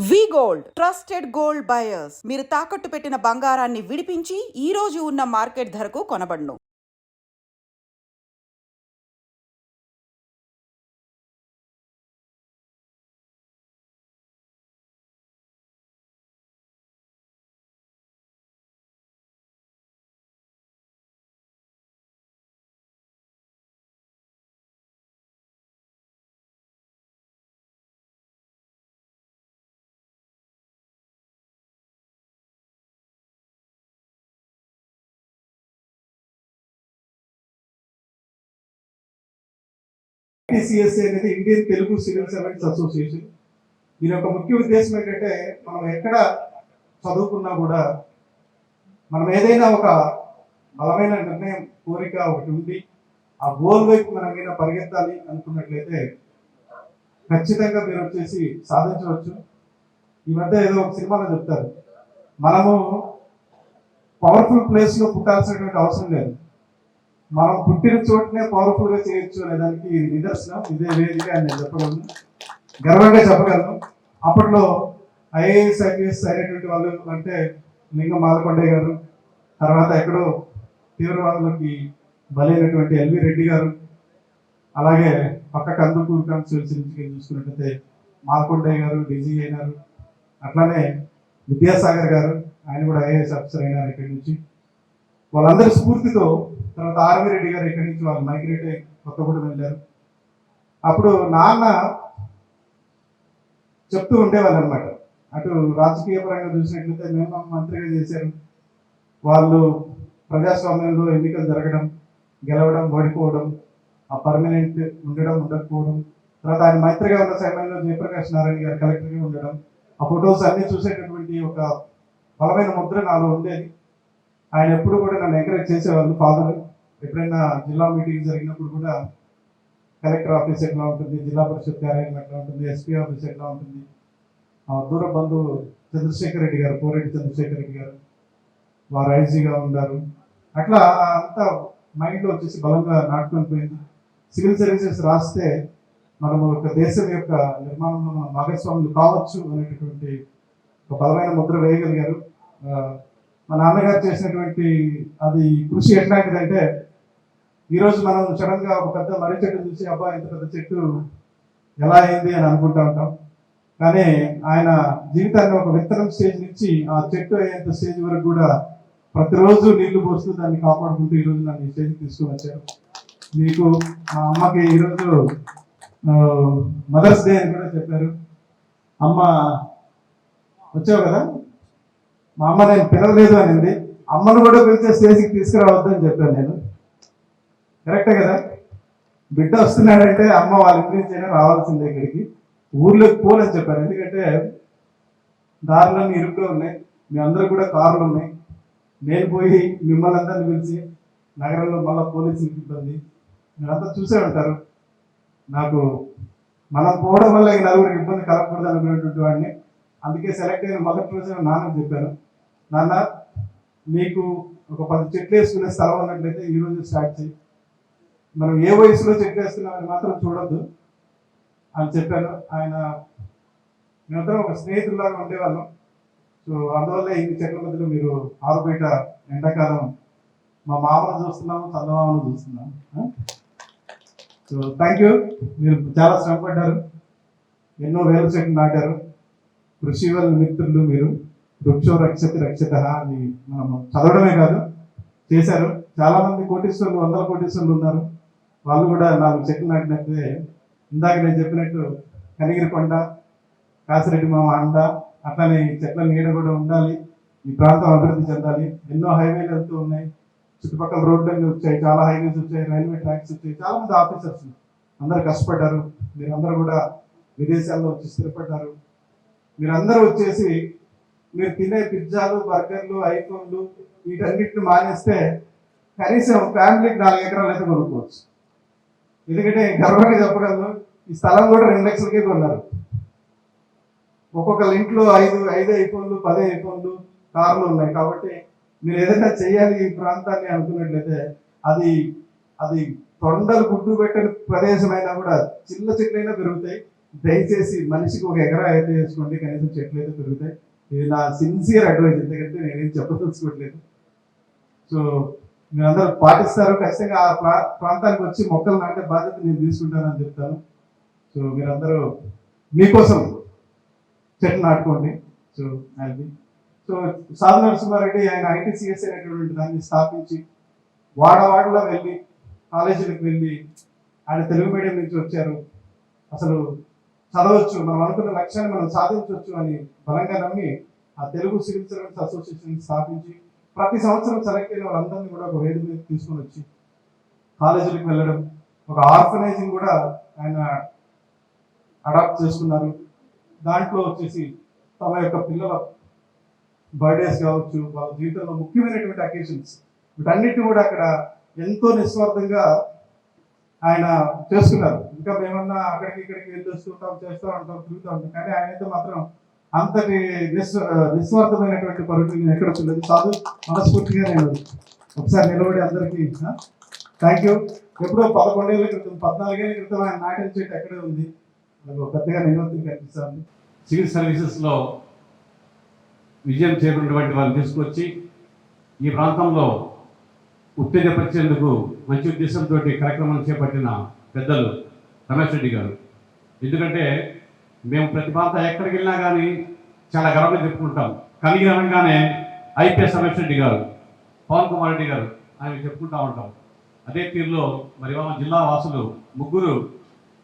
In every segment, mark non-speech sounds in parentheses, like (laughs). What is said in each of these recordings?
We gold trusted gold buyers. మీరు తాకట్టు పెట్టిన బంగారాన్ని విడిపించి ఈ రోజు ఉన్న మార్కెట్ ధరకు కొనబడును. ఐటీసీఎస్ఏ అనేది Indian Telugu civil servants association. దీని యొక్క ముఖ్య ఉద్దేశం ఏంటంటే మనం ఎక్కడ చదువుకున్నా కూడా మనం ఏదైనా ఒక బలమైన నిర్ణయం కోరిక ఒకటి ఉంది ఆ గోల్ వైపు మనం ఏదైనా పరిగెత్తాలి అనుకున్నట్లయితే ఖచ్చితంగా మీరు వచ్చేసి సాధించవచ్చు. ఈ మధ్య ఏదో ఒక సినిమాలో చెప్తారు మనము పవర్ఫుల్ ప్లేస్లో పుట్టాల్సినటువంటి అవసరం లేదు. మనం పుట్టిన చోటనే పవర్ఫుల్గా చేయొచ్చు అనే దానికి నిదర్శనం. ఇదే వేదిక అని నేను చెప్పగలను. గర్వంగా చెప్పగలను. అప్పట్లో ఐఏఎస్ ఐపీఎస్ అయినటువంటి వాళ్ళు అంటే లింగ మాలకొండయ్య గారు తర్వాత ఎక్కడో తీవ్రవాదులకి బలైనటువంటి ఎల్వి రెడ్డి గారు అలాగే పక్క కందుకూరు కాన్స్టిట్యూన్సీ చూసుకున్నట్లయితే చూసుకున్నట్టయితే మాలకొండయ్య గారు డీజీ అయినారు అట్లానే విద్యాసాగర్ గారు ఆయన కూడా ఐఏఎస్ ఆఫీసర్ అయినారు ఇక్కడి నుంచి. వాళ్ళందరి స్ఫూర్తితో తర్వాత ఆర్మిరెడ్డి గారు ఇక్కడి నుంచి వాళ్ళు మైగ్రేట్ అయ్యి కొత్తగూడెం వెళ్ళారు. అప్పుడు నాన్న చెప్తూ ఉండేవాళ్ళు అనమాట అటు రాజకీయ పరంగా చూసినట్లయితే మేము మంత్రిగా చేశారు. వాళ్ళు ప్రజాస్వామ్యంలో ఎన్నికలు జరగడం గెలవడం ఓడిపోవడం ఆ పర్మనెంట్ ఉండడం ఉండకపోవడం తర్వాత ఆయన మంత్రిగా ఉన్న సమయంలో జయప్రకాష్ నారాయణ గారు కలెక్టర్గా ఉండడం ఆ ఫొటోస్ అన్ని చూసేటటువంటి ఒక బలమైన ముద్ర నాలో ఉండేది. ఆయన ఎప్పుడు కూడా నన్ను ఎంకరేజ్ చేసేవాళ్ళు ఫాదర్ ఎప్పుడైనా జిల్లా మీటింగ్ జరిగినప్పుడు కూడా కలెక్టర్ ఆఫీస్ ఎట్లా ఉంటుంది జిల్లా పరిషత్ కార్యాలయం ఎట్లా ఉంటుంది ఎస్పీ ఆఫీస్ ఎట్లా ఉంటుంది? దూర బంధువు చంద్రశేఖర్ రెడ్డి గారు కోరెడ్డి చంద్రశేఖర్ రెడ్డి గారు వారు ఐజీగా ఉన్నారు అట్లా అంతా మైండ్లో వచ్చేసి బలంగా నాటుకొని పోయింది. సివిల్ సర్వీసెస్ రాస్తే మనము ఒక దేశం యొక్క నిర్మాణంలో మనం భాగస్వాములు కావచ్చు అనేటటువంటి ఒక బలమైన ముద్ర వేయగలిగారు. మా నాన్నగారు చేసినటువంటి అది కృషి ఎట్లాంటిదంటే ఈరోజు మనం సడన్గా ఒక పెద్ద మర్రి చెట్టు చూసి అబ్బా ఇంత పెద్ద చెట్టు ఎలా అయింది? అని అనుకుంటా ఉంటాం. కానీ ఆయన జీవితాన్ని ఒక విత్తనం స్టేజ్ నుంచి ఆ చెట్టు అయ్యేంత స్టేజ్ వరకు కూడా ప్రతిరోజు నీళ్ళు పోస్తూ దాన్ని కాపాడుకుంటూ ఈరోజు నన్ను ఈ స్టేజ్కి తీసుకుని వచ్చారు. మీకు మా అమ్మకి ఈరోజు మదర్స్ డే అని కూడా చెప్పారు. అమ్మ వచ్చావు కదా? మా అమ్మ నేను పిలవలేదు అనింది. అమ్మను కూడా పిలిచే స్టేజ్కి తీసుకురావద్దని చెప్పాను నేను. కరెక్టే కదా? బిడ్డ వస్తున్నాడంటే అమ్మ వాళ్ళ ఇంటి నుంచి అయినా రావాల్సిందే ఇక్కడికి. ఊర్లోకి పోలని చెప్పారు. ఎందుకంటే దారులన్నీ ఇరుగ్గా ఉన్నాయి. మీ అందరూ కూడా కార్లు ఉన్నాయి. నేను పోయి మిమ్మల్ని అందరిని పిలిచి నగరంలో మళ్ళీ పోలీసులకి ఇబ్బంది. మీరంతా చూసే ఉంటారు. నాకు మనం పోవడం వల్ల ఈ నలుగురికి ఇబ్బంది కలగకూడదు అనుకునేటువంటి వాడిని. అందుకే సెలెక్ట్ అయిన మొదటి రోజు నాన్నకు చెప్పాను. నాన్న నీకు ఒక పది చెట్లు వేసుకునే స్థలం ఉన్నట్లయితే ఈరోజు స్టార్ట్ చేయి. మనం ఏ వయసులో చెట్లు వేస్తున్నామని మాత్రం చూడొద్దు. అని చెప్పాను. ఆయన మేమందరం ఒక స్నేహితుల్లాగా ఉండేవాళ్ళం. సో అందువల్ల ఇన్ని చెట్ల మధ్యలో మీరు ఆరు బయట ఎండాకాలం మా మామను చూస్తున్నాము చందమామను చూస్తున్నాము. సో థ్యాంక్ యూ మీరు చాలా శ్రమపడ్డారు. ఎన్నో వేల చెట్లు నాటారు. కృషి వల్ల మిత్రులు మీరు. వృక్షో రక్షతి రక్షత అని మనం చదవడమే కాదు చేశారు. చాలామంది కోటీశ్వరులు వందల కోటీశ్వరులు ఉన్నారు. వాళ్ళు కూడా నాలుగు చెట్లు నాటినట్టే ఇందాక నేను చెప్పినట్టు కనిగిరికొండ కాసిరెడ్డి మామ అండ అట్లానే ఈ చెట్ల నీడ కూడా ఉండాలి ఈ ప్రాంతం అభివృద్ధి చెందాలి. ఎన్నో హైవేలు వెళ్తూ ఉన్నాయి. చుట్టుపక్కల రోడ్లన్నీ వచ్చాయి చాలా హైవేస్ వచ్చాయి రైల్వే ట్రాక్స్ వచ్చాయి చాలా మంది ఆఫీసర్స్ అందరు కష్టపడ్డారు. మీరందరూ కూడా విదేశాల్లో వచ్చి స్థిరపడ్డారు. మీరందరూ వచ్చేసి మీరు తినే పిజ్జాలు బర్గర్లు ఐఫోన్లు వీటన్నిటిని మానేస్తే కనీసం ఫ్యామిలీకి నాలుగు ఎకరాలు అయితే కొనుక్కోవచ్చు. ఎందుకంటే గర్వంగా చెప్పగలను ఈ స్థలం కూడా రెండు లక్షలకే కొన్నారు. ఒక్కొక్కళ్ళ ఇంట్లో ఐదు ఐదు ఐఫోన్లు పది ఐఫోన్లు కార్లు ఉన్నాయి. కాబట్టి మీరు ఏదైనా చేయాలి ఈ ప్రాంతాన్ని అనుకున్నట్లయితే అది అది తొండలు గుడ్డు పెట్టని ప్రదేశం అయినా కూడా చిన్న చెట్లైనా పెరుగుతాయి దయచేసి మనిషికి ఒక ఎకరా అయితే వేసుకోండి కనీసం చెట్లు అయితే పెరుగుతాయి ఇది నా సిన్సియర్ అడ్వైజ్ ఎందుకంటే నేనేం చెప్పదలుచుకోవట్లేదు. సో మీరందరూ పాటిస్తారు ఖచ్చితంగా ఆ ప్రా ప్రాంతానికి వచ్చి మొక్కలు నాటే బాధ్యత నేను తీసుకుంటానని చెప్తాను. సో మీరందరూ మీకోసం చెట్లు నాటుకోండి. సో అది. సో సాధు నరసింహారెడ్డి ఆయన ఐటీసీఎస్ అనేటువంటి దాన్ని స్థాపించి వాడవాడలో వెళ్ళి కాలేజీలకు వెళ్ళి ఆయన తెలుగు మీడియం నుంచి వచ్చారు. అసలు చదవచ్చు మనం అనుకున్న లక్ష్యాన్ని మనం సాధించవచ్చు అని బలంగా నమ్మి ఆ తెలుగు సివిల్ సర్వీస్ అసోసియేషన్ స్థాపించి ప్రతి సంవత్సరం సెలెక్ట్ అయిన వాళ్ళందరినీ కూడా ఒక వేదిక మీద తీసుకొని వచ్చి కాలేజీలకు వెళ్ళడం ఒక ఆర్గనైజింగ్ కూడా ఆయన అడాప్ట్ చేసుకున్నారు. దాంట్లో వచ్చేసి తమ యొక్క పిల్లల బర్త్డేస్ కావచ్చు వాళ్ళ జీవితంలో ముఖ్యమైనటువంటి అకేషన్స్ వీటన్నిటిని కూడా అక్కడ ఎంతో నిస్వార్థంగా ఆయన చేసుకున్నారు. ఇంకా మేమన్నా అక్కడికి ఇక్కడికి వెళ్ళి వస్తుంటాం చేస్తూ ఉంటాం తిరుగుతూ ఉంటాం. కానీ ఆయన అయితే మాత్రం అంతటి నిస్వ నిస్వార్థమైనటువంటి పరుగులు నేను ఎక్కడ చూడలేదు. సాధు మనస్ఫూర్తిగా నేను ఒకసారి నిలబడి అందరికీ థ్యాంక్ యూ ఎప్పుడో పదకొండేళ్ళ క్రితం పద్నాలుగేళ్ళ క్రితం ఆయన నాటిన చెట్టు ఎక్కడే ఉంది. నాకు పెద్దగా నిలవద్దు కనిపిస్తుంది సివిల్ సర్వీసెస్లో విజయం చేరుకున్నటువంటి వాళ్ళని తీసుకొచ్చి ఈ ప్రాంతంలో ఉత్తేజపరిచేందుకు మంచి ఉద్దేశంతో కార్యక్రమం చేపట్టిన పెద్దలు రమేష్ రెడ్డి గారు. ఎందుకంటే మేము ప్రతి ప్రాంత ఎక్కడికి వెళ్ళినా కానీ చాలా గర్వంగా చెప్పుకుంటాం. కలిగి అనగానే ఐపీఎస్ రమేష్ రెడ్డి గారు పవన్ కుమార్ రెడ్డి గారు ఆయన చెప్పుకుంటా ఉంటాం. అదే తీరులో మరి మా జిల్లా వాసులు ముగ్గురు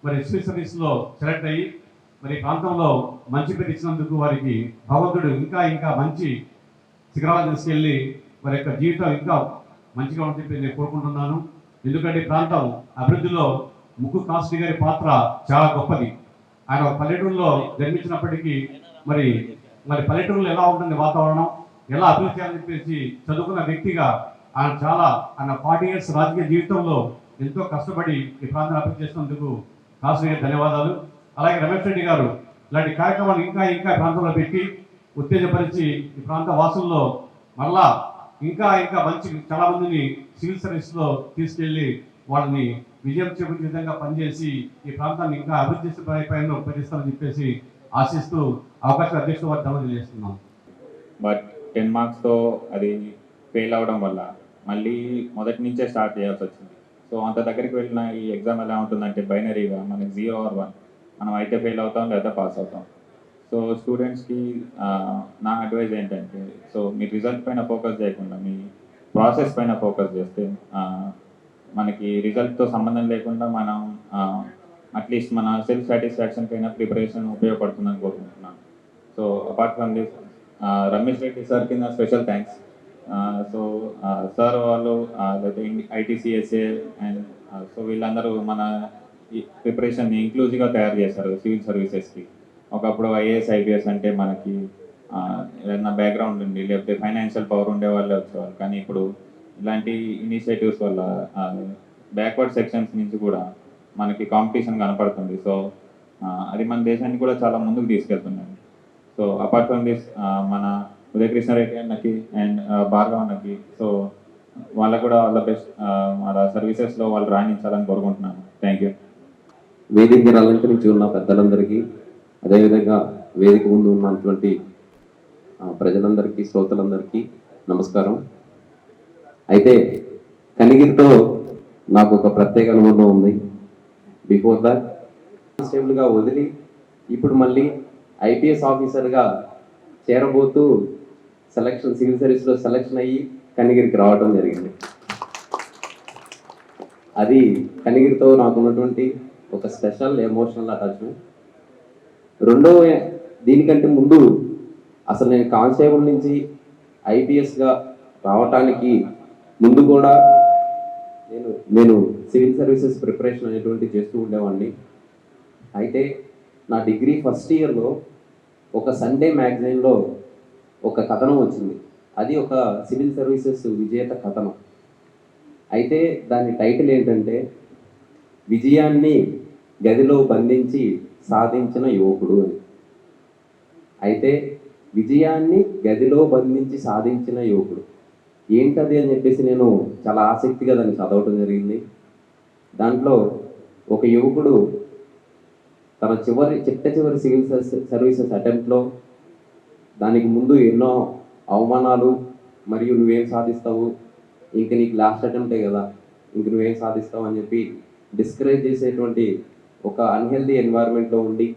మరి సివిల్ సర్వీస్లో సెలెక్ట్ అయ్యి మరి ప్రాంతంలో మంచి పేరు ఇచ్చినందుకు వారికి భగవంతుడు ఇంకా ఇంకా మంచి శిఖరాలు తీసుకెళ్ళి వారి యొక్క జీవితం ఇంకా మంచిగా ఉందని చెప్పి నేను కోరుకుంటున్నాను. ఎందుకంటే ప్రాంతం అభివృద్ధిలో ముక్కు కాస్టి గారి పాత్ర చాలా గొప్పది. ఆయన ఒక పల్లెటూరులో జన్మించినప్పటికీ మరి మరి పల్లెటూరులో ఎలా ఉంటుంది వాతావరణం ఎలా అభివృద్ధి చేయాలని చెప్పేసి చదువుకున్న వ్యక్తిగా ఆయన చాలా ఆయన ఫార్టీ ఇయర్స్ రాజకీయ జీవితంలో ఎంతో కష్టపడి ఈ ప్రాంతాన్ని అభివృద్ధి చేసినందుకు కాస్టి ధన్యవాదాలు. అలాగే రమేష్ రెడ్డి గారు ఇలాంటి కార్యక్రమాలు ఇంకా ఇంకా ప్రాంతంలో పెట్టి ఉత్తేజపరిచి ఈ ప్రాంత వాసుల్లో మరలా ఇంకా ఇంకా మంచి చాలా మందిని సివిల్ సర్వీస్లో తీసుకెళ్ళి వాళ్ళని విజయం చేపట్టే విధంగా పనిచేసి ఈ ప్రాంతాన్ని ఇంకా అభివృద్ధి పైన ప్రయత్నంలో ఉపయోగిస్తామని చెప్పేసి ఆశిస్తూ అవకాశం అధ్యక్షుల వారి ధన్యవాదాలు తెలియజేస్తున్నాను బట్ టెన్ మార్క్స్తో అది ఫెయిల్ అవ్వడం వల్ల మళ్ళీ మొదటి నుంచే స్టార్ట్ చేయాల్సి వచ్చింది. సో అంత దగ్గరికి వెళ్ళిన ఈ ఎగ్జామ్ ఎలా ఉంటుందంటే బైనరీగా మనకి జీరో ఆర్ వన్ మనం అయితే ఫెయిల్ అవుతాం లేదా పాస్ అవుతాం. సో స్టూడెంట్స్కి నా అడ్వైజ్ ఏంటంటే సో మీ రిజల్ట్ పైన ఫోకస్ చేయకుండా మీ ప్రాసెస్ పైన ఫోకస్ చేస్తే మనకి రిజల్ట్తో సంబంధం లేకుండా మనం అట్లీస్ట్ మన సెల్ఫ్ సాటిస్ఫాక్షన్ పైన ప్రిపరేషన్ ఉపయోగపడుతుందని కోరుకుంటున్నాను. So apart from this Ramesh Reddy sir కింద స్పెషల్ థ్యాంక్స్ సో సార్ వాళ్ళు ఐటీసీఎస్ఏ అండ్ సో వీళ్ళందరూ మన ప్రిపరేషన్ని ఇంక్లూజివ్గా తయారు చేస్తారు సివిల్ సర్వీసెస్కి ఒకప్పుడు ఐఏఎస్ ఐపీఎస్ అంటే మనకి ఏదైనా బ్యాక్గ్రౌండ్ ఉండి లేకపోతే ఫైనాన్షియల్ పవర్ ఉండే వాళ్ళే వచ్చేవాళ్ళు. కానీ ఇప్పుడు ఇలాంటి ఇనిషియేటివ్స్ వల్ల బ్యాక్వర్డ్ సెక్షన్స్ నుంచి కూడా మనకి కాంపిటీషన్ కనపడుతుంది. సో అది మన దేశాన్ని కూడా చాలా ముందుకు తీసుకెళ్తున్నాయి సో అపార్ట్ ఫ్రమ్ దిస్ మన ఉదయకృష్ణారెడ్డి అన్నకి అండ్ భార్గవ్ అన్నకి సో వాళ్ళకు కూడా వాళ్ళ బెస్ట్ వాళ్ళ సర్వీసెస్లో వాళ్ళు రాణించాలని కోరుకుంటున్నాను. థ్యాంక్ యూ వేదిక అలంకరించి ఉన్న పెద్దలందరికీ అదేవిధంగా వేదిక ముందు ఉన్నటువంటి ప్రజలందరికీ శ్రోతలందరికీ నమస్కారం. అయితే కనిగిరితో నాకు ఒక ప్రత్యేక అనుభవం ఉంది. బిఫోర్ దట్ కానిస్టేబుల్గా వదిలి ఇప్పుడు మళ్ళీ ఐపీఎస్ ఆఫీసర్గా చేరబోతూ సెలక్షన్ సివిల్ సర్వీస్లో సెలక్షన్ అయ్యి కనిగిరికి రావడం జరిగింది. అది కనిగిరితో నాకు ఉన్నటువంటి ఒక స్పెషల్ ఎమోషనల్ అటాచ్మెంట్. రెండో దీనికంటే ముందు అసలు నేను కానిస్టేబుల్ నుంచి ఐపీఎస్గా రావటానికి ముందు కూడా నేను నేను సివిల్ సర్వీసెస్ ప్రిపరేషన్ అనేటువంటి చేస్తూ ఉండేవాడిని. అయితే నా డిగ్రీ ఫస్ట్ ఇయర్లో ఒక సండే మ్యాగజైన్లో ఒక కథనం వచ్చింది. అది ఒక సివిల్ సర్వీసెస్ విజేత కథనం. అయితే దాని టైటిల్ ఏంటంటే విజయాన్ని గదిలో బంధించి సాధించిన యువకుడు అని. అయితే విజయాన్ని గదిలో బంధించి సాధించిన యువకుడు. ఏంటది అని చెప్పేసి నేను చాలా ఆసక్తిగా దాన్ని చదవటం జరిగింది. దాంట్లో ఒక యువకుడు తన చివరి చిట్ట చివరి సివిల్ సర్వీసెస్ అటెంప్ట్లో దానికి ముందు ఎన్నో అవమానాలు మరియు నువ్వేం సాధిస్తావు? ఇంక నీకు లాస్ట్ అటెంప్టే కదా. ఇంక నువ్వేం సాధిస్తావు? అని చెప్పి డిస్కరేజ్ చేసేటువంటి ఒక అన్హెల్దీ ఎన్వైర్న్మెంట్లో ఉండి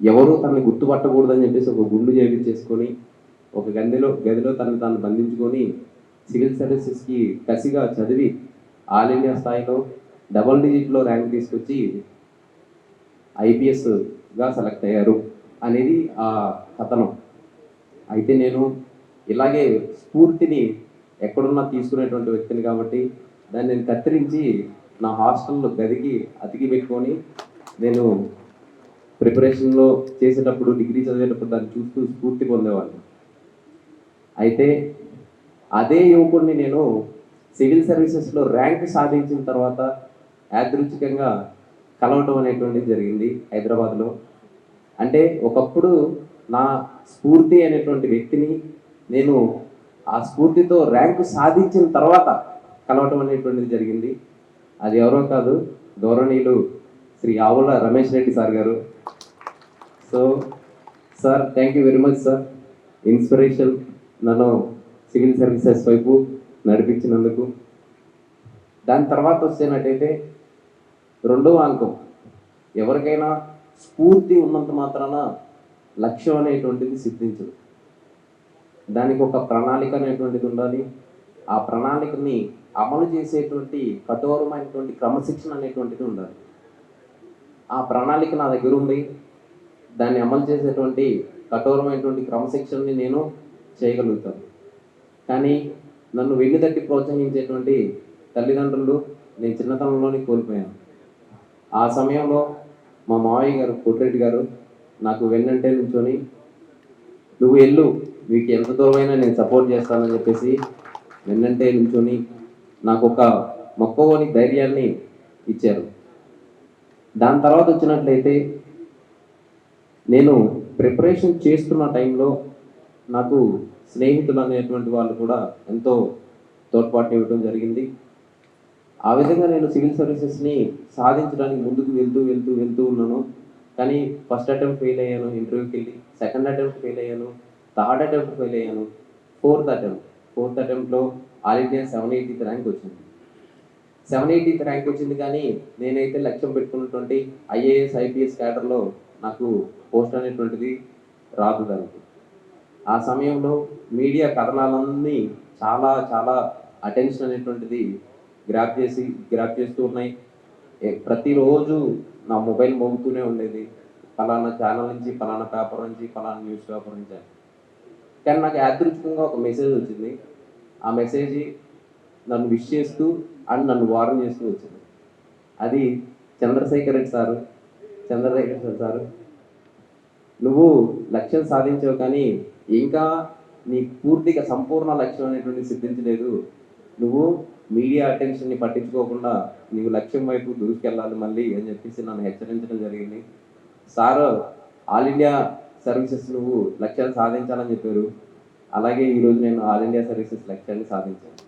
ఎవరు తనని గుర్తుపట్టకూడదని చెప్పేసి ఒక గుండు చేపించేసుకొని ఒక గదిలో గదిలో తనను తాను బంధించుకొని సివిల్ సర్వీసెస్కి కసిగా చదివి ఆల్ ఇండియా స్థాయిలో డబల్ డిజిట్లో ర్యాంక్ తీసుకొచ్చి ఐపీఎస్గా సెలెక్ట్ అయ్యారు అనేది ఆ కథనం. అయితే నేను ఇలాగే స్ఫూర్తిని ఎక్కడున్నా తీసుకునేటువంటి వ్యక్తిని కాబట్టి దాన్ని నేను కత్తిరించి నా హాస్టల్లో గదికి అతికి పెట్టుకొని నేను ప్రిపరేషన్లో చేసేటప్పుడు డిగ్రీ చదివేటప్పుడు దాన్ని చూస్తూ స్ఫూర్తి పొందేవాడిని. అయితే అదే యువకుడిని నేను సివిల్ సర్వీసెస్లో ర్యాంక్ సాధించిన తర్వాత యాదృచ్ఛికంగా కలవటం అనేటువంటిది జరిగింది హైదరాబాద్లో. అంటే ఒకప్పుడు నా స్ఫూర్తి అనేటువంటి వ్యక్తిని నేను ఆ స్ఫూర్తితో ర్యాంకు సాధించిన తర్వాత కలవటం అనేటువంటిది జరిగింది. అది ఎవరో కాదు గౌరవనీయులు Shri Avula Ramesh Reddy sir garu. So sir thank you very much sir inspiration నన్ను సివిల్ సర్వీసెస్ వైపు నడిపించినందుకు. దాని తర్వాత వచ్చేనట్టయితే రెండవ అంకం. ఎవరికైనా స్ఫూర్తి ఉన్నంత మాత్రాన లక్ష్యం అనేటువంటిది సిద్ధించదు. దానికి ఒక ప్రణాళిక అనేటువంటిది ఉండాలి. ఆ ప్రణాళికని అమలు చేసేటువంటి కఠోరమైనటువంటి క్రమశిక్షణ అనేటువంటిది ఉండాలి. ఆ ప్రణాళిక నా దగ్గర ఉంది. దాన్ని అమలు చేసేటువంటి కఠోరమైనటువంటి క్రమశిక్షణని నేను చేయగలుగుతాను కానీ నన్ను వెన్ను తట్టి ప్రోత్సహించేటువంటి తల్లిదండ్రులు నేను చిన్నతనంలోనే కోల్పోయాను. ఆ సమయంలో మా మావయ్య గారు కోటిరెడ్డి గారు నాకు వెన్నంటే నుంచొని నువ్వు వెళ్ళు మీకు ఎంత దూరమైనా నేను సపోర్ట్ చేస్తానని చెప్పేసి వెన్నంటే నుంచొని నాకు ఒక మొక్కవోని ధైర్యాన్ని ఇచ్చారు. దాని తర్వాత వచ్చినట్లయితే నేను ప్రిపరేషన్ చేస్తున్న టైంలో నాకు స్నేహితులు అనేటువంటి వాళ్ళు కూడా ఎంతో తోడ్పాటు ఇవ్వడం జరిగింది. ఆ విధంగా నేను సివిల్ సర్వీసెస్ని సాధించడానికి ముందుకు వెళ్తూ వెళ్తూ వెళ్తూ ఉన్నాను. కానీ ఫస్ట్ అటెంప్ట్ ఫెయిల్ అయ్యాను ఇంటర్వ్యూకి వెళ్ళి సెకండ్ అటెంప్ట్ ఫెయిల్ అయ్యాను థర్డ్ అటెంప్ట్ ఫెయిల్ అయ్యాను fourth attempt. Fourth అటెంప్ట్లో all India seven eightieth rank వచ్చింది. సెవెన్ ఎయిటీత్ ర్యాంక్ వచ్చింది కానీ నేనైతే లక్ష్యం పెట్టుకున్నటువంటి ఐఏఎస్ ఐపీఎస్ క్యాడర్లో నాకు పోస్ట్ అనేటువంటిది రాదు దానికి. ఆ సమయంలో మీడియా కథనాలన్నీ చాలా చాలా అటెన్షన్ అనేటువంటిది గ్రాప్ చేసి గ్రాప్ చేస్తూ ఉన్నాయి. ప్రతిరోజు నా మొబైల్ మోగుతూనే ఉండేది. ఫలానా ఛానల్ నుంచి ఫలానా పేపర్ నుంచి ఫలానా న్యూస్ పేపర్ నుంచి అని. కానీ నాకు యాదృచ్ఛికంగా ఒక మెసేజ్ వచ్చింది. ఆ మెసేజ్ నన్ను విష్ చేస్తూ అండ్ నన్ను వార్న్ చేస్తూ వచ్చింది. అది చంద్రశేఖర్ రెడ్డి సారు. చంద్రశేఖర్ సారు నువ్వు లక్ష్యం సాధించావు కానీ ఇంకా నీ పూర్తిగా సంపూర్ణ లక్ష్యం అనేటువంటి సిద్ధించలేదు. నువ్వు మీడియా అటెన్షన్ని పట్టించుకోకుండా నీవు లక్ష్యం వైపు దూసుకెళ్ళాలి మళ్ళీ అని చెప్పేసి నన్ను హెచ్చరించడం జరిగింది. సార్ ఆల్ ఇండియా సర్వీసెస్ నువ్వు లక్ష్యాన్ని సాధించాలని చెప్పారు. అలాగే ఈరోజు నేను ఆల్ ఇండియా సర్వీసెస్ లక్ష్యాన్ని సాధించాను.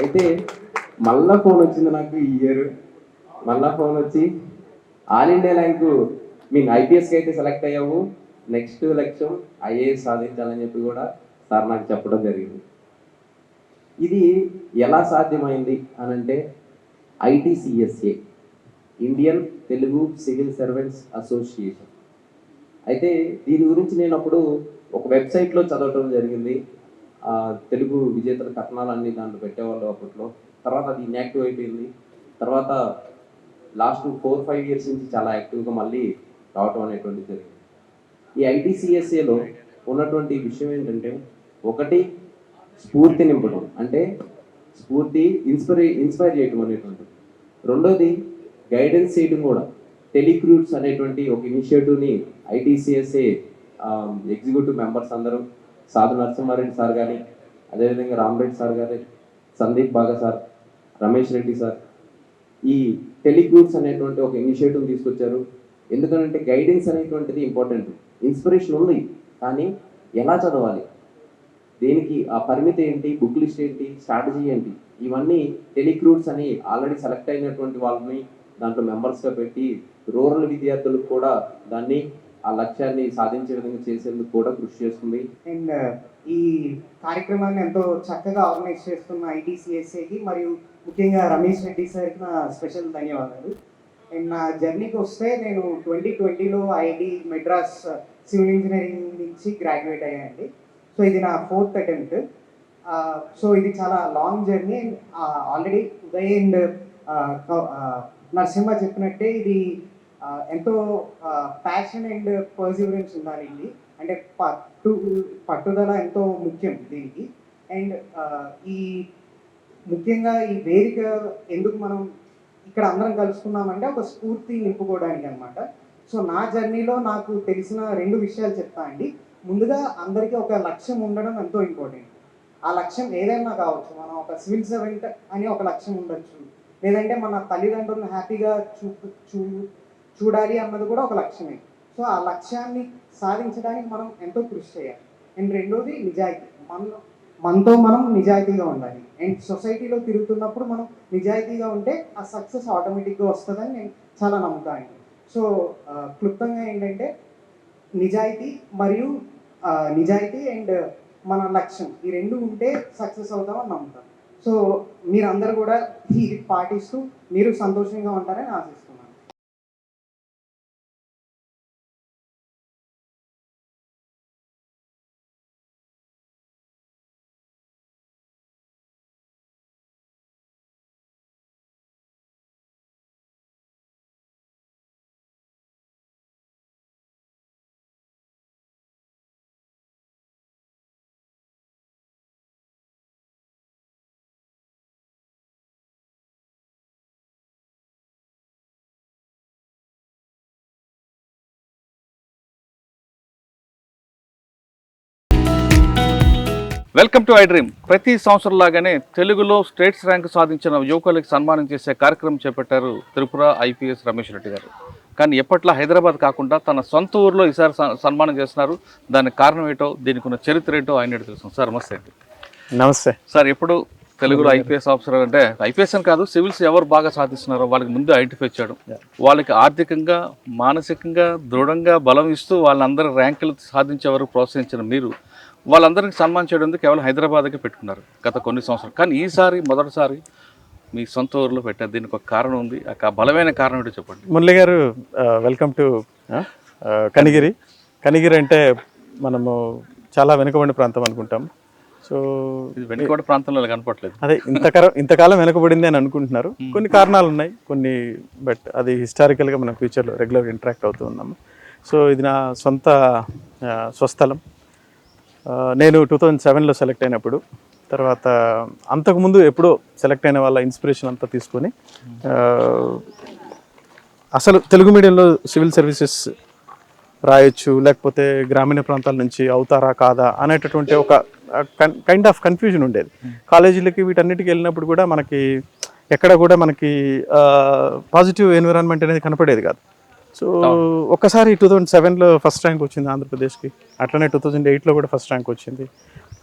అయితే మళ్ళా ఫోన్ వచ్చింది నాకు ఈ ఇయర్. మళ్ళా ఫోన్ వచ్చి ఆల్ ఇండియా ర్యాంకు మీ ఐపీఎస్కి అయితే సెలెక్ట్ అయ్యావు. నెక్స్ట్ లక్ష్యం ఐఏఎస్ సాధించాలని చెప్పి కూడా సార్ నాకు చెప్పడం జరిగింది. ఇది ఎలా సాధ్యమైంది అని అంటే ITCSA Indian Telugu civil servants association. అయితే దీని గురించి నేను అప్పుడు ఒక వెబ్సైట్లో చదవటం జరిగింది. తెలుగు విజేతల కథనాలన్నీ దాంట్లో పెట్టేవాళ్ళు అప్పట్లో. తర్వాత అది ఇన్యాక్టివ్ అయిపోయింది. తర్వాత లాస్ట్ ఫోర్ ఫైవ్ ఇయర్స్ నుంచి చాలా యాక్టివ్గా మళ్ళీ రావటం అనేటువంటిది జరిగింది. ఈ ఐటీసీఎస్ఏలో ఉన్నటువంటి విషయం ఏంటంటే ఒకటి స్ఫూర్తి నింపడం అంటే స్ఫూర్తి ఇన్స్పైర్ ఇన్స్పైర్ చేయటం అనేటువంటిది. రెండోది గైడెన్స్ చేయడం కూడా. టెలిక్రూట్స్ అనేటువంటి ఒక ఇనిషియేటివ్ని ఐటీసీఎస్ఏ ఎగ్జిక్యూటివ్ మెంబర్స్ అందరూ సాధు నరసింహారెడ్డి సార్ కానీ అదేవిధంగా రామరెడ్డి సార్ గారి సందీప్ బాగా సార్ రమేష్ రెడ్డి సార్ ఈ టెలిగ్రూప్స్ అనేటువంటి ఒక ఇనిషియేటివ్ తీసుకొచ్చారు. ఎందుకంటే గైడెన్స్ అనేటువంటిది ఇంపార్టెంట్. ఇన్స్పిరేషన్ ఉంది. కానీ ఎలా చదవాలి? దేనికి ఆ పరిమితి ఏంటి? బుక్ లిస్ట్ ఏంటి? స్ట్రాటజీ ఏంటి? ఇవన్నీ టెలిక్రూట్స్ అని ఆల్రెడీ సెలెక్ట్ అయినటువంటి వాళ్ళని దాంట్లో మెంబర్స్గా పెట్టి రూరల్ విద్యార్థులకు కూడా దాన్ని ఆ లక్ష్యాన్ని సాధించే విధంగా చేసేందుకు కూడా కృషి చేస్తుంది. అండ్ ఈ కార్యక్రమాన్ని ఎంతో చక్కగా ఆర్గనైజ్ చేస్తున్న ఐటీసీఎస్ఏకి మరియు ముఖ్యంగా రమేష్ రెడ్డి సార్కి నా స్పెషల్ ధన్యవాదాలు. అండ్ నా జర్నీకి వస్తే నేను ట్వంటీ ట్వంటీలో ఐఐటి మెడ్రాస్ సివిల్ ఇంజనీరింగ్ నుంచి గ్రాడ్యుయేట్ అయ్యానండి. సో ఇది నా ఫోర్త్ అటెంప్ట్. సో ఇది చాలా long journey. And already Uday and Narasimha చెప్పినట్టే ఇది ఎంతో ప్యాషన్ అండ్ పర్సివరెన్స్ ఉండాలండి. అంటే పట్టు పట్టుదల ఎంతో ముఖ్యం దీనికి. అండ్ ఈ ముఖ్యంగా ఈ వేదిక ఎందుకు మనం ఇక్కడ అందరం కలుసుకున్నామంటే ఒక స్ఫూర్తి నింపుకోవడానికి అనమాట సో నా జర్నీలో నాకు తెలిసిన రెండు విషయాలు చెప్తా అండి. ముందుగా అందరికీ ఒక లక్ష్యం ఉండడం ఎంతో ఇంపార్టెంట్. ఆ లక్ష్యం ఏదైనా కావచ్చు మనం ఒక సివిల్ సర్వెంట్ అని ఒక లక్ష్యం ఉండొచ్చు. లేదంటే మన తల్లిదండ్రులను హ్యాపీగా చూ చూ చూడాలి అన్నది కూడా ఒక లక్ష్యమే. సో ఆ లక్ష్యాన్ని సాధించడానికి మనం ఎంతో కృషి చేయాలి. అండ్ రెండోది నిజాయితీ. మన మనతో మనం నిజాయితీగా ఉండాలి. అండ్ సొసైటీలో తిరుగుతున్నప్పుడు మనం నిజాయితీగా ఉంటే ఆ సక్సెస్ ఆటోమేటిక్గా వస్తుందని నేను చాలా నమ్ముతాను సో క్లుప్తంగా ఏంటంటే నిజాయితీ మరియు నిజాయితీ అండ్ మన లక్ష్యం ఈ రెండు ఉంటే సక్సెస్ అవుతామని నమ్ముతాం. సో మీరందరూ కూడా ఇది పాటిస్తూ మీరు సంతోషంగా ఉంటారని ఆశిస్తాను వెల్కమ్ టు ఐ డ్రీమ్. ప్రతి సంవత్సరం లాగానే తెలుగులో స్టేట్స్ ర్యాంక్ సాధించిన యువకులకు సన్మానం చేసే కార్యక్రమం చేపట్టారు త్రిపుర ఐపీఎస్ రమేష్ రెడ్డి గారు. కానీ ఎప్పట్లా హైదరాబాద్ కాకుండా తన సొంత ఊర్లో ఈసారి సన్మానం చేస్తున్నారు. దానికి కారణం ఏంటో దీనికి ఉన్న చరిత్ర ఏంటో ఆయన తెలుసు సార్ నమస్తే అండి. నమస్తే. సార్ ఎప్పుడు తెలుగులో ఐపీఎస్ ఆఫీసర్ అంటే ఐపీఎస్ అని కాదు సివిల్స్ ఎవరు బాగా సాధిస్తున్నారో వాళ్ళకి ముందు ఐడెంటిఫై చేయడం. వాళ్ళకి ఆర్థికంగా మానసికంగా దృఢంగా బలం ఇస్తూ వాళ్ళందరి ర్యాంకులు సాధించే వరకు ప్రోత్సహించిన మీరు వాళ్ళందరికీ సన్మానం చేయడం కేవలం హైదరాబాద్కే పెట్టుకున్నారు గత కొన్ని సంవత్సరాలు. కానీ ఈసారి మొదటిసారి మీ సొంత ఊరిలో పెట్టారు దీనికి ఒక కారణం ఉంది. ఆ బలమైన కారణం ఏంటో చెప్పండి. మురళి గారు వెల్కమ్ టు కనిగిరి. కనిగిరి అంటే మనము చాలా వెనుకబడిన ప్రాంతం అనుకుంటాం. సో వెనుకబడి ప్రాంతంలో ఇలా కనపట్లేదు అదే ఇంతకాలం ఇంతకాలం వెనుకబడింది అని అనుకుంటున్నారు. కొన్ని కారణాలు ఉన్నాయి. కొన్ని బట్ అది హిస్టారికల్గా మనం ఫ్యూచర్లో రెగ్యులర్గా ఇంటరాక్ట్ అవుతూ ఉన్నాము. సో ఇది నా సొంత స్వస్థలం. నేను టూ థౌజండ్ సెవెన్లో సెలెక్ట్ అయినప్పుడు తర్వాత అంతకుముందు ఎప్పుడో సెలెక్ట్ అయిన వాళ్ళ ఇన్స్పిరేషన్ అంతా తీసుకొని అసలు తెలుగు మీడియంలో సివిల్ సర్వీసెస్ రాయొచ్చు లేకపోతే గ్రామీణ ప్రాంతాల నుంచి అవుతారా కాదా అనేటటువంటి ఒక కైండ్ ఆఫ్ కన్ఫ్యూజన్ ఉండేది. కాలేజీలకి వీటన్నిటికి వెళ్ళినప్పుడు కూడా మనకి ఎక్కడ కూడా మనకి పాజిటివ్ ఎన్విరాన్మెంట్ అనేది కనపడేది కాదు. సో ఒక్కసారి టూ థౌజండ్ సెవెన్లో ఫస్ట్ ర్యాంక్ వచ్చింది ఆంధ్రప్రదేశ్కి. అట్లనే టూ థౌజండ్ ఎయిట్లో కూడా ఫస్ట్ ర్యాంక్ వచ్చింది.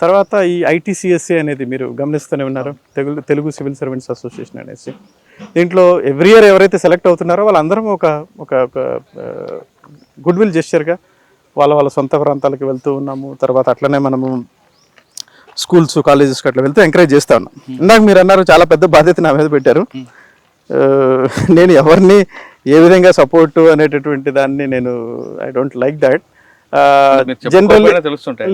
తర్వాత ఈ ఐటీసీఎస్సీ అనేది మీరు గమనిస్తూనే ఉన్నారు. Telugu Telugu civil servants association అనేసి. దీంట్లో ఎవ్రీ ఇయర్ ఎవరైతే సెలెక్ట్ అవుతున్నారో వాళ్ళందరం ఒక ఒక గుడ్ విల్ జెస్చర్గా వాళ్ళ వాళ్ళ సొంత ప్రాంతాలకు వెళ్తూ ఉన్నాము. తర్వాత అట్లనే మనము స్కూల్స్ కాలేజెస్కి అట్లా వెళ్తే ఎంకరేజ్ చేస్తా ఉన్నాం. ఇందాక మీరు అన్నారు చాలా పెద్ద బాధ్యత నా మీద పెట్టారు. నేను ఎవరిని ఏ విధంగా సపోర్ట్ అనేటటువంటి దాన్ని నేను I don't like that general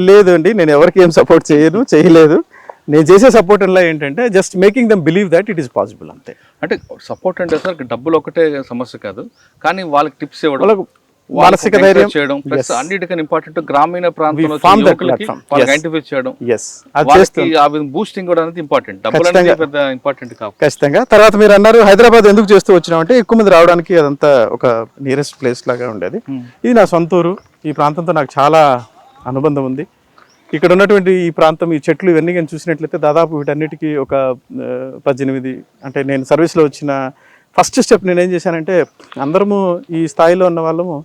లేదు అండి నేను ఎవరికి ఏం సపోర్ట్ చేయను చేయలేదు. నేను చేసే సపోర్ట్ అలా ఏంటంటే just making them believe that it is possible అంతే. అంటే సపోర్ట్ అంటే సార్ డబ్బులు ఒకటే సమస్య కాదు. కానీ వాళ్ళకి టిప్స్ ఇవ్వడం మానసిక ధైర్యం? చేయడం ప్లస్. అన్నిటికన్నా ఇంపార్టెంట్ గ్రామీణ ప్రాంతంలో. ఐడెంటిఫై చేయడం. ఎస్ అది వాళ్ళకి చేస్తాం ఆ బూస్టింగ్ కూడా అనేది ఇంపార్టెంట్ డబ్బులు అనేది. పెద్ద ఇంపార్టెంట్ కాదు ఖచ్చితంగా. తర్వాత మీరు అన్నారు హైదరాబాద్ ఎందుకు చేస్తూ వచ్చినామంటే ఎక్కువ మంది రావడానికి అదంతా ఒక నియరెస్ట్ ప్లేస్ లాగా ఉండేది. ఇది నా సొంత ఊరు. ఈ ప్రాంతంతో నాకు చాలా అనుబంధం ఉంది. ఇక్కడ ఉన్నటువంటి ఈ ప్రాంతం ఈ చెట్లు ఇవన్నీ కానీ చూసినట్లయితే దాదాపు వీటన్నిటికీ ఒక పద్దెనిమిది అంటే నేను సర్వీస్లో వచ్చిన ఫస్ట్ స్టెప్ నేను ఏం చేశానంటే అందరము ఈ స్థాయిలో ఉన్న వాళ్ళము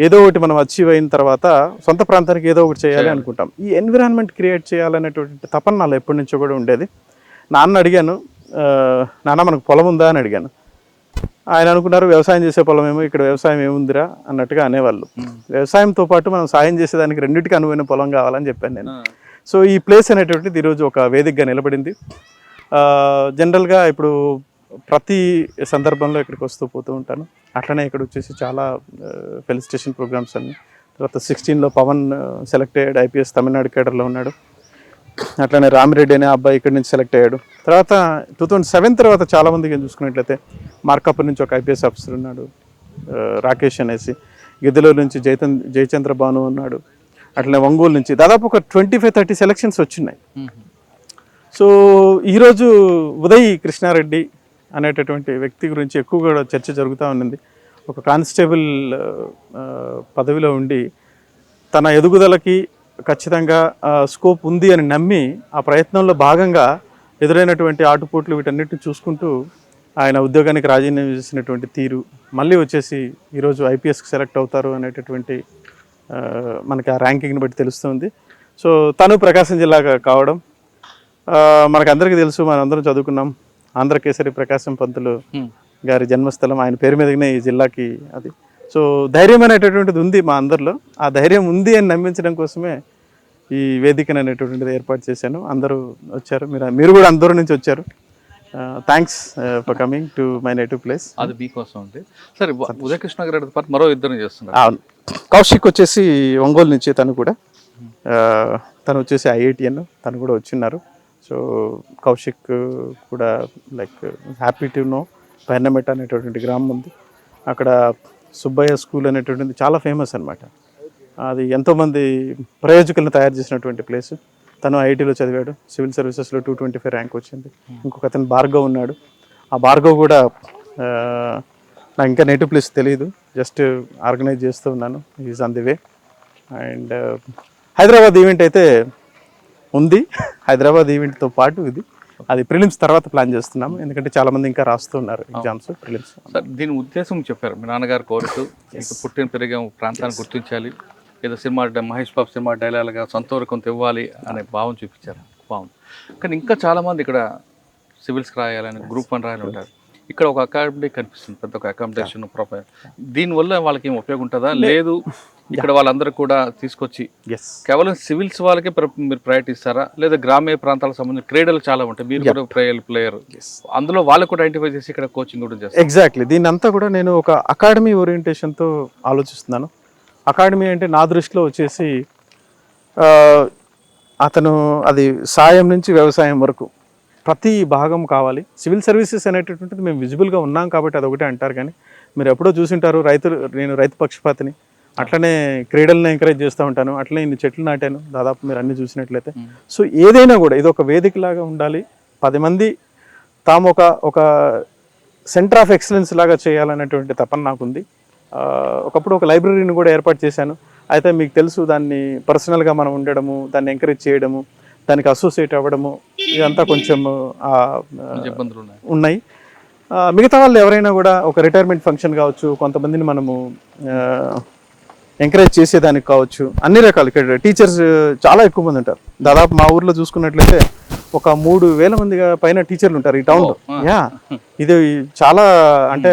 ఏదో ఒకటి మనం అచీవ్ అయిన తర్వాత సొంత ప్రాంతానికి ఏదో ఒకటి చేయాలి అనుకుంటాం. ఈ ఎన్విరాన్మెంట్ క్రియేట్ చేయాలనేటువంటి తపన నాలో ఎప్పటి నుంచో కూడా ఉండేది. నాన్న అడిగాను నాన్న మనకు పొలం ఉందా? అని అడిగాను. ఆయన అనుకున్నారు వ్యవసాయం చేసే పొలం ఏమో ఇక్కడ వ్యవసాయం ఏముందిరా? అన్నట్టుగా అనేవాళ్ళు. వ్యవసాయంతో పాటు మనం సాయం చేసేదానికి రెండింటికి అనువైన పొలం కావాలని చెప్పాను నేను. సో ఈ ప్లేస్ అనేటువంటిది ఈరోజు ఒక వేదికగా నిలబడింది. జనరల్గా ఇప్పుడు ప్రతి సందర్భంలో ఇక్కడికి వస్తూ పోతూ ఉంటాను. అట్లనే ఇక్కడ వచ్చేసి చాలా ఫెలిసిటేషన్ ప్రోగ్రామ్స్ అన్ని. తర్వాత సిక్స్టీన్లో పవన్ సెలెక్ట్ అయ్యాడు. ఐపీఎస్ తమిళనాడు కేడర్లో ఉన్నాడు. అట్లనే రామిరెడ్డి అనే అబ్బాయి ఇక్కడి నుంచి సెలెక్ట్ అయ్యాడు. తర్వాత టూ థౌజండ్ సెవెన్ తర్వాత చాలామందికి చూసుకున్నట్లయితే మార్కాపూర్ నుంచి ఒక ఐపీఎస్ ఆఫీసర్ ఉన్నాడు రాకేష్ అనేసి. గిద్దలూరు నుంచి జైతన్ జయచంద్ర భాను ఉన్నాడు. అట్లనే ఒంగోలు నుంచి దాదాపు ఒక ట్వంటీ ఫైవ్ థర్టీ సెలక్షన్స్ వచ్చినాయి సో ఈరోజు ఉదయ్ కృష్ణారెడ్డి అనేటటువంటి వ్యక్తి గురించి ఎక్కువ కూడా చర్చ జరుగుతూ ఉన్నది. ఒక కానిస్టేబుల్ పదవిలో ఉండి తన ఎదుగుదలకి ఖచ్చితంగా స్కోప్ ఉంది అని నమ్మి ఆ ప్రయత్నంలో భాగంగా ఎదురైనటువంటి ఆటుపోట్లు వీటన్నిటిని చూసుకుంటూ ఆయన ఉద్యోగానికి రాజీనామా చేసినటువంటి తీరు మళ్ళీ వచ్చేసి ఈరోజు ఐపీఎస్కి సెలెక్ట్ అవుతారు అనేటటువంటి మనకి ఆ ర్యాంకింగ్ని బట్టి తెలుస్తుంది. సో తను ప్రకాశం జిల్లాగా కావడం మనకందరికీ తెలుసు మనందరం చదువుకున్నాం. ఆంధ్రకేసరి ప్రకాశం పంతులు గారి జన్మస్థలం ఆయన పేరు మీదనే ఈ జిల్లాకి అది. సో ధైర్యం అనేటటువంటిది ఉంది మా అందరిలో. ఆ ధైర్యం ఉంది అని నమ్మించడం కోసమే ఈ వేదికను అనేటటువంటిది ఏర్పాటు చేశాను. అందరూ వచ్చారు. మీరు మీరు కూడా అందరూ నుంచి వచ్చారు. Thanks for coming to my native place అది మీకోసం ఉంది సరే ఉదయకృష్ణ గారితో పాటు మరో ఇద్దరు చేస్తున్నారు. అవును. కౌశిక్ వచ్చేసి ఒంగోలు నుంచి తను కూడా. తను వచ్చేసి ఐఐటిఎన్ తను కూడా వచ్చిన్నారు. సో కౌశిక్ కూడా లైక్ హ్యాపీ టు నో పైనమెట్ అనేటటువంటి గ్రామం ఉంది. అక్కడ సుబ్బయ్య స్కూల్ అనేటువంటిది చాలా ఫేమస్ అనమాట అది ఎంతోమంది ప్రయోజకులను తయారు చేసినటువంటి ప్లేస్ తను ఐఐటీలో చదివాడు. సివిల్ సర్వీసెస్లో టూ ట్వంటీ ఫైవ్ ర్యాంక్ వచ్చింది ఇంకొక అతను భార్గవ్ ఉన్నాడు. ఆ భార్గవ్ కూడా నాకు ఇంకా నేటివ్ ప్లేస్ తెలియదు. జస్ట్ ఆర్గనైజ్ చేస్తూ ఉన్నాను. Is on the way and Hyderabad event అయితే ఉంది. హైదరాబాద్ ఈవెంట్తో పాటు ఇది. అది ప్రిలిమ్స్ తర్వాత ప్లాన్ చేస్తున్నాము. ఎందుకంటే చాలా మంది ఇంకా రాస్తూ ఉన్నారు ఎగ్జామ్స్ ప్రిలిమ్స్. సార్ దీని ఉద్దేశం చెప్పారు. మీ నాన్నగారు కోరుతూ పుట్టిన పెరిగే ప్రాంతాన్ని గుర్తించాలి. ఏదో సినిమా మహేష్ బాబు సినిమా డైలాగ్గా సొంత ఊరు కొంత ఇవ్వాలి అనే భావం చూపించారు. బాగుంది. కానీ ఇంకా చాలామంది ఇక్కడ సివిల్స్కి రాయాలని గ్రూప్ వన్ రాయాలని ఉంటారు. ఇక్కడ ఒక అకాడమీ కనిపిస్తుంది. పెద్ద ఒక అకామిడేషన్ ప్రొఫైల్ దీనివల్ల వాళ్ళకి ఏం ఉపయోగం ఉంటుందా? లేదు. ఇక్కడ వాళ్ళందరూ కూడా తీసుకొచ్చి కేవలం సివిల్స్ వాళ్ళకే మీరు ప్రయారిటీ ఇస్తారా లేదా గ్రామీణ ప్రాంతాలకు సంబంధించిన క్రీడలు చాలా ఉంటాయి. మీరు కూడా ప్లేయర్. అందులో వాళ్ళు కూడా ఐడెంటిఫై చేసి ఇక్కడ కోచింగ్ కూడా చేస్తారు. ఎగ్జాక్ట్లీ దీని అంతా కూడా నేను ఒక అకాడమీ ఓరియంటేషన్తో ఆలోచిస్తున్నాను. అకాడమీ అంటే నా దృష్టిలో వచ్చేసి అతను అది సాయం నుంచి వ్యవసాయం వరకు ప్రతి భాగం కావాలి. సివిల్ సర్వీసెస్ అనేటటువంటిది మేము విజిబుల్గా ఉన్నాం కాబట్టి అదొకటే అంటారు కానీ మీరు ఎప్పుడో చూసింటారు రైతులు నేను రైతు పక్షపాతిని. అట్లనే క్రీడలను ఎంకరేజ్ చేస్తూ ఉంటాను. అట్లనే ఇన్ని చెట్లు నాటాను. దాదాపు మీరు అన్ని చూసినట్లయితే. సో ఏదైనా కూడా ఇది ఒక వేదికలాగా ఉండాలి. పది మంది తాము ఒక ఒక సెంటర్ ఆఫ్ ఎక్సలెన్స్ లాగా చేయాలనేటువంటి తపన నాకుంది. ఒకప్పుడు ఒక లైబ్రరీని కూడా ఏర్పాటు చేశాను. అయితే మీకు తెలుసు దాన్ని పర్సనల్గా మనం ఉండడము దాన్ని ఎంకరేజ్ చేయడము దానికి అసోసియేట్ అవ్వడము ఇదంతా కొంచెం ఉన్నాయి. మిగతా వాళ్ళు ఎవరైనా కూడా ఒక రిటైర్మెంట్ ఫంక్షన్ కావచ్చు కొంతమందిని మనము ఎంకరేజ్ చేసేదానికి కావచ్చు అన్ని రకాలు. ఇక్కడ టీచర్స్ చాలా ఎక్కువ మంది ఉంటారు. దాదాపు మా ఊర్లో చూసుకున్నట్లయితే ఒక మూడు వేల మందిగా పైన టీచర్లు ఉంటారు ఈ టౌన్లో యా. ఇది చాలా అంటే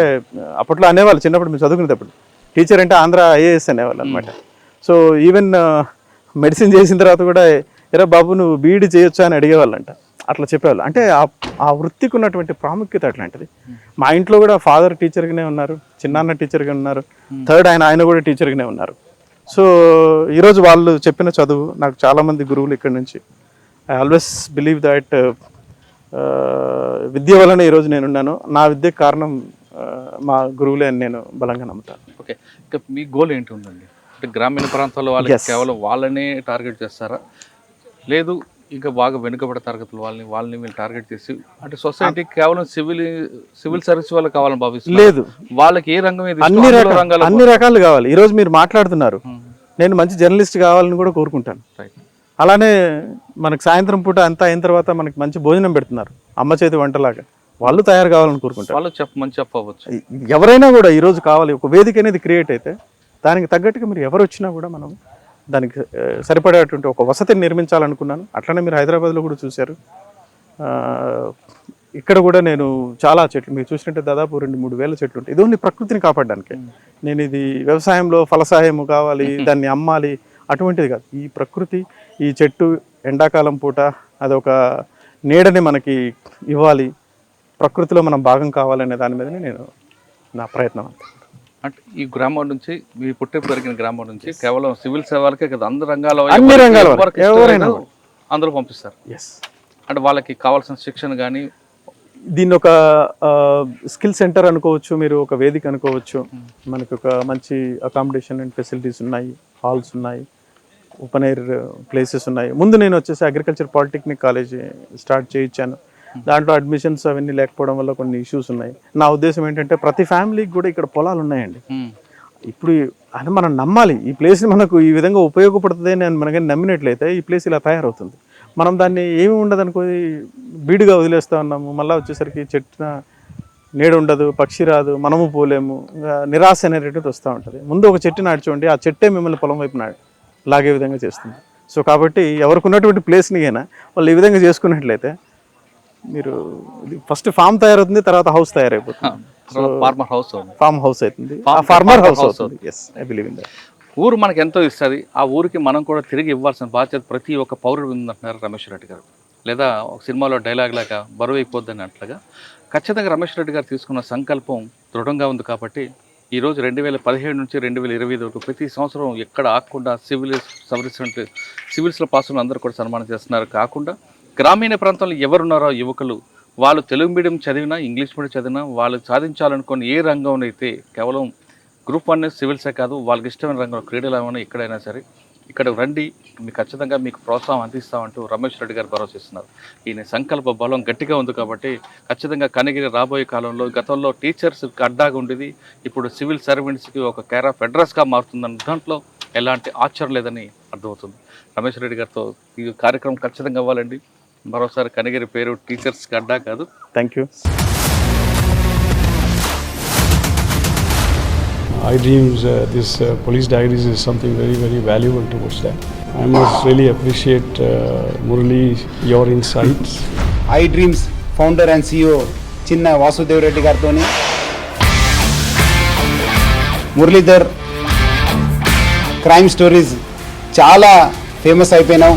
అప్పట్లో అనేవాళ్ళు చిన్నప్పుడు మేము చదువుకునేటప్పుడు టీచర్ అంటే ఆంధ్ర ఐఏఎస్ అనేవాళ్ళు అనమాట సో ఈవెన్ మెడిసిన్ చేసిన తర్వాత కూడా ఎరా బాబు నువ్వు బీఈడి చేయొచ్చా? అని అడిగేవాళ్ళంట. అట్లా చెప్పేవాళ్ళు. అంటే ఆ ఆ వృత్తికి ఉన్నటువంటి ప్రాముఖ్యత అట్లాంటిది మా ఇంట్లో కూడా ఫాదర్ టీచర్గానే ఉన్నారు చిన్నాన్న టీచర్గా ఉన్నారు థర్డ్ ఆయన ఆయన కూడా టీచర్గానే ఉన్నారు. సో ఈరోజు వాళ్ళు చెప్పిన చదువు నాకు చాలామంది గురువులు ఇక్కడ నుంచి. ఐ ఆల్వేస్ బిలీవ్ దట్ విద్య వలన ఈరోజు నేనున్నాను. నా విద్యకు కారణం ఆ, మా గురువులే అని నేను బలంగా నమ్ముతాను. ఓకే. ఇంకా మీ గోల్ ఏంటి ఉందండి? అంటే గ్రామీణ ప్రాంతాల్లో వాళ్ళకి. కేవలం వాళ్ళనే టార్గెట్ చేస్తారా? లేదు ఇంకా బాగా వెనుకబడే తరగతుల వాళ్ళని వాళ్ళని వీళ్ళు టార్గెట్ చేసి అంటే సొసైటీ కేవలం సివిల్ సివిల్ సర్వీస్ వాళ్ళకి కావాలని భావిస్తున్నారు. లేదు. వాళ్ళకి ఏ రంగం అన్ని రంగాల్లో అన్ని రకాలు కావాలి. ఈరోజు మీరు మాట్లాడుతున్నారు. నేను మంచి జర్నలిస్ట్ కావాలని కూడా కోరుకుంటాను. అలానే మనకు సాయంత్రం పూట అంతా అయిన తర్వాత మనకి మంచి భోజనం పెడుతున్నారు. అమ్మ చేతి వంటలాగా. వాళ్ళు తయారు కావాలని కోరుకుంటారు. వాళ్ళు చెప్ప మంచి చెప్పవచ్చు. ఎవరైనా కూడా ఈరోజు కావాలి. ఒక వేదిక అనేది క్రియేట్ అయితే దానికి తగ్గట్టుగా మీరు ఎవరు వచ్చినా కూడా మనం దానికి సరిపడేటువంటి ఒక వసతిని నిర్మించాలనుకున్నాను. అట్లనే మీరు హైదరాబాద్లో కూడా చూశారు. ఇక్కడ కూడా నేను చాలా చెట్లు మీరు చూసినట్టే దాదాపు రెండు మూడు వేల చెట్లు ఉంటాయి. ఇది ఓన్లీ ప్రకృతిని కాపాడడానికి. నేను ఇది వ్యవసాయంలో ఫలసాయము కావాలి (laughs) దాన్ని అమ్మాలి అటువంటిది కాదు. ఈ ప్రకృతి ఈ చెట్టు ఎండాకాలం పూట అదొక నీడని మనకి ఇవ్వాలి. ప్రకృతిలో మనం భాగం కావాలనే దాని మీదనే నేను నా ప్రయత్నం అంతే. అంటే ఈ గ్రామం నుంచి మీ పుట్టి పెరిగిన గ్రామం నుంచి కేవలం సివిల్ సేవలకే కదా అన్ని రంగాల అన్ని రంగాల ఎవరైనా అందులో పంపిస్తారు. ఎస్ అంటే వాళ్ళకి కావాల్సిన శిక్షణ కానీ దీన్ని ఒక స్కిల్ సెంటర్ అనుకోవచ్చు మీరు ఒక వేదిక అనుకోవచ్చు. మనకి ఒక మంచి అకామిడేషన్ అండ్ ఫెసిలిటీస్ ఉన్నాయి హాల్స్ ఉన్నాయి ఓపెన్ ఎయిర్ ప్లేసెస్ ఉన్నాయి. ముందు నేను వచ్చేసి అగ్రికల్చర్ పాలిటెక్నిక్ కాలేజ్ స్టార్ట్ చేయించాను. దాంట్లో అడ్మిషన్స్ అవన్నీ లేకపోవడం వల్ల కొన్ని ఇష్యూస్ ఉన్నాయి. నా ఉద్దేశం ఏంటంటే ప్రతి ఫ్యామిలీకి కూడా ఇక్కడ పొలాలు ఉన్నాయండి. ఇప్పుడు అని మనం నమ్మాలి. ఈ ప్లేస్ని మనకు ఈ విధంగా ఉపయోగపడుతుంది అని మనకి నమ్మినట్లయితే ఈ ప్లేస్ ఇలా తయారవుతుంది. మనం దాన్ని ఏమి ఉండదు అనుకోని బీడుగా వదిలేస్తా ఉన్నాము. మళ్ళీ వచ్చేసరికి చెట్టు నీడ ఉండదు పక్షి రాదు మనము పోలేము. ఇంకా నిరాశ అనేటువంటిది వస్తూ ఉంటుంది. ముందు ఒక చెట్టు నాటి చూడండి ఆ చెట్టే మిమ్మల్ని పొలం వైపు నాడు లాగే విధంగా చేస్తుంది. సో కాబట్టి ఎవరికి ఉన్నటువంటి ప్లేస్ని అయినా వాళ్ళు ఈ విధంగా చేసుకున్నట్లయితే మీరు ఫస్ట్ ఫామ్ తయారవుతుంది తర్వాత హౌస్ తయారైపోతుంది. ఫార్మర్ హౌస్ ఫామ్ హౌస్ అవుతుంది. Farm- farmer farmer house house అవుతుంది. Yes I believe in that ఊరు మనకి ఎంతో ఇస్తుంది. ఆ ఊరికి మనం కూడా తిరిగి ఇవ్వాల్సిన బాధ్యత ప్రతి ఒక్క పౌరుడు ఉందంటున్నారు రమేష్ రెడ్డి గారు. లేదా ఒక సినిమాలో డైలాగ్ లాగా బరువు అయిపోద్దని అట్లుగా. ఖచ్చితంగా రమేష్ రెడ్డి గారు తీసుకున్న సంకల్పం దృఢంగా ఉంది కాబట్టి ఈరోజు రెండు వేల పదిహేడు నుంచి రెండు వేల ఇరవై ఐదు వరకు ప్రతి సంవత్సరం ఎక్కడ ఆగకుండా సివిల్ సర్వీస్ సివిల్స్లో పాస్ ఉన్న అందరూ కూడా సన్మానం చేస్తున్నారు. కాకుండా గ్రామీణ ప్రాంతంలో ఎవరున్నారో యువకులు వాళ్ళు తెలుగు మీడియం చదివినా ఇంగ్లీష్ మీడియం చదివినా వాళ్ళు సాధించాలనుకుని ఏ రంగంలో అయితే కేవలం గ్రూప్ వన్ సివిల్సే కాదు వాళ్ళకి ఇష్టమైన రంగంలో క్రీడలు ఏమైనా ఎక్కడైనా సరే ఇక్కడ రండి మీకు ఖచ్చితంగా మీకు ప్రోత్సాహం అందిస్తామంటూ రమేష్ రెడ్డి గారు భరోసా ఇస్తున్నారు. ఈయన సంకల్ప బలం గట్టిగా ఉంది కాబట్టి ఖచ్చితంగా కనగిరి రాబోయే కాలంలో గతంలో టీచర్స్ అడ్డాగా ఉండేది ఇప్పుడు సివిల్ సర్వెంట్స్కి ఒక కేర్ ఆఫ్ అడ్రస్గా మారుతుందన్న దాంట్లో ఎలాంటి ఆశ్చర్యం లేదని అర్థమవుతుంది. రమేష్ రెడ్డి గారితో ఈ కార్యక్రమం ఖచ్చితంగా అవ్వాలండి. మరోసారి కనిగిరి పేరు టీచర్స్ గడ్డా కాదు. Thank you I dreams this police diaries is something very very valuable two words that I must really appreciate Murali your insights I dreams founder and CEO Chinna Vasudev Reddy గారితో Muralidhar crime stories చాలా famous అయిపోయినావు